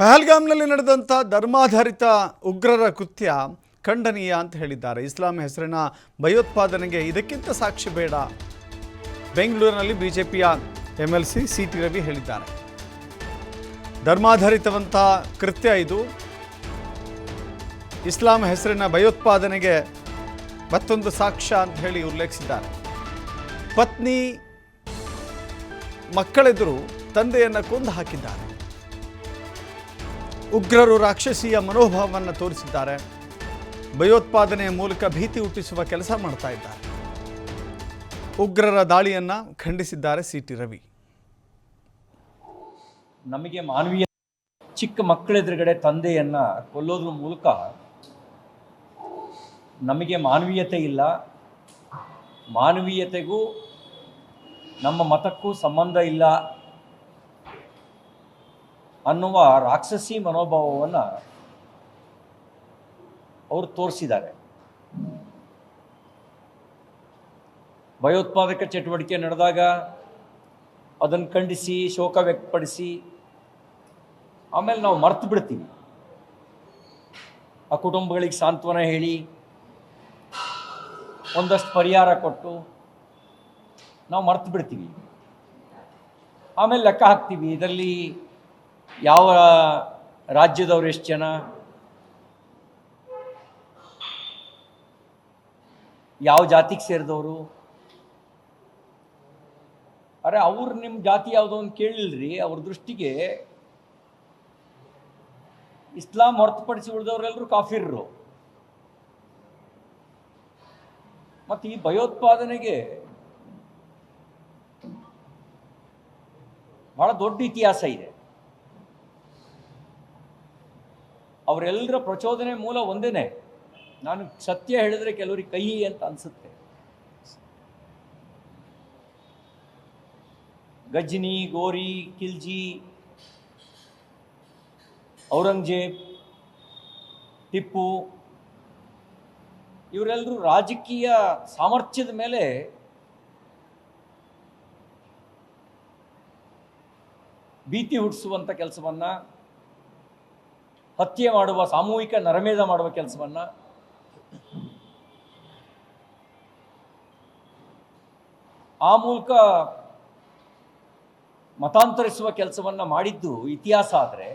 ಪಹಲ್ಗಾಮ್ನಲ್ಲಿ ನಡೆದಂಥ ಧರ್ಮಾಧಾರಿತ ಉಗ್ರರ ಕೃತ್ಯ ಖಂಡನೀಯ ಅಂತ ಹೇಳಿದ್ದಾರೆ. ಇಸ್ಲಾಂ ಹೆಸರಿನ ಭಯೋತ್ಪಾದನೆಗೆ ಇದಕ್ಕಿಂತ ಸಾಕ್ಷಿ ಬೇಡ. ಬೆಂಗಳೂರಿನಲ್ಲಿ ಬಿಜೆಪಿಯ M L C C T Ravi ಹೇಳಿದ್ದಾರೆ. ಧರ್ಮಾಧಾರಿತವಂಥ ಕೃತ್ಯ ಇದು. ಇಸ್ಲಾಂ ಹೆಸರಿನ ಭಯೋತ್ಪಾದನೆಗೆ ಮತ್ತೊಂದು ಸಾಕ್ಷ್ಯ ಅಂತ ಹೇಳಿ ಉಲ್ಲೇಖಿಸಿದ್ದಾರೆ. ಪತ್ನಿ ಮಕ್ಕಳೆದುರು ತಂದೆಯನ್ನು ಕೊಂದು ಹಾಕಿದ್ದಾರೆ. ಉಗ್ರರು ರಾಕ್ಷಸೀಯ ಮನೋಭಾವವನ್ನು ತೋರಿಸಿದ್ದಾರೆ. ಭಯೋತ್ಪಾದನೆಯ ಮೂಲಕ ಭೀತಿ ಹುಟ್ಟಿಸುವ ಕೆಲಸ ಮಾಡ್ತಾ ಇದ್ದಾರೆ. ಉಗ್ರರ ದಾಳಿಯನ್ನ ಖಂಡಿಸಿದ್ದಾರೆ ಸಿ ಟಿ ರವಿ. ನಮಗೆ ಮಾನವೀಯ ಚಿಕ್ಕ ಮಕ್ಕಳೆದುರುಗಡೆ ತಂದೆಯನ್ನ ಕೊಲ್ಲೋದ್ರ ಮೂಲಕ ನಮಗೆ ಮಾನವೀಯತೆ ಇಲ್ಲ. ಮಾನವೀಯತೆಗೂ ನಮ್ಮ ಮತಕ್ಕೂ ಸಂಬಂಧ ಇಲ್ಲ. ಅನ್ನುವ ರಾಕ್ಷಸಿ ಮನೋಭಾವವನ್ನು ಅವರು ತೋರಿಸಿದ್ದಾರೆ. ಭಯೋತ್ಪಾದಕ ಚಟುವಟಿಕೆ ನಡೆದಾಗ ಅದನ್ನು ಖಂಡಿಸಿ, ಶೋಕ ವ್ಯಕ್ತಪಡಿಸಿ ಆಮೇಲೆ ನಾವು ಮರ್ತು ಬಿಡ್ತೀವಿ. ಆ ಕುಟುಂಬಗಳಿಗೆ ಸಾಂತ್ವನ ಹೇಳಿ, ಒಂದಷ್ಟು ಪರಿಹಾರ ಕೊಟ್ಟು ನಾವು ಮರ್ತು ಬಿಡ್ತೀವಿ. ಆಮೇಲೆ ಲೆಕ್ಕ ಹಾಕ್ತೀವಿ. ಇದರಲ್ಲಿ ಯಾವ ರಾಜ್ಯದವ್ರು ಎಷ್ಟು ಜನ? ಯಾವ ಜಾತಿಗೆ ಸೇರಿದವರು? ಅರೆ ಅವ್ರು ನಿಮ್ಮ ಜಾತಿ ಯಾವುದೋ ಅಂತ ಕೇಳಿಲ್ರಿ, ಅವ್ರ ದೃಷ್ಟಿಗೆ ಇಸ್ಲಾಂ ಹೊರತುಪಡಿಸಿ ಉಳಿದವರೆಲ್ಲರೂ ಕಾಫಿರ್ರು. ಮತ್ತು ಈ ಭಯೋತ್ಪಾದನೆಗೆ ಬಹಳ ದೊಡ್ಡ ಇತಿಹಾಸ ಇದೆ. ಅವರೆಲ್ಲರ ಪ್ರಚೋದನೆ ಮೂಲ ಒಂದೇನೆ. ನಾನು ಸತ್ಯ ಹೇಳಿದ್ರೆ ಕೆಲವರಿಗೆ ಕಹಿ ಅಂತ ಅನ್ಸುತ್ತೆ. ಗಜ್ನಿ ಗೋರಿ, ಕಿಲ್ಜಿ, ಔರಂಗಜೇಬ್, ಟಿಪ್ಪು ಇವರೆಲ್ಲರೂ ರಾಜಕೀಯ ಸಾಮರ್ಥ್ಯದ ಮೇಲೆ ಭೀತಿ ಹುಟ್ಟಿಸುವಂಥ ಕೆಲಸವನ್ನು ಹತ್ಯೆ ಮಾಡುವ ಸಾಮೂಹಿಕ ನರಮೇಧ ಮಾಡುವ ಕೆಲಸವನ್ನು ಆ ಮೂಲಕ ಮತಾಂತರಿಸುವ ಕೆಲಸವನ್ನು ಮಾಡಿದ್ದು ಇತಿಹಾಸ ಆದರೆ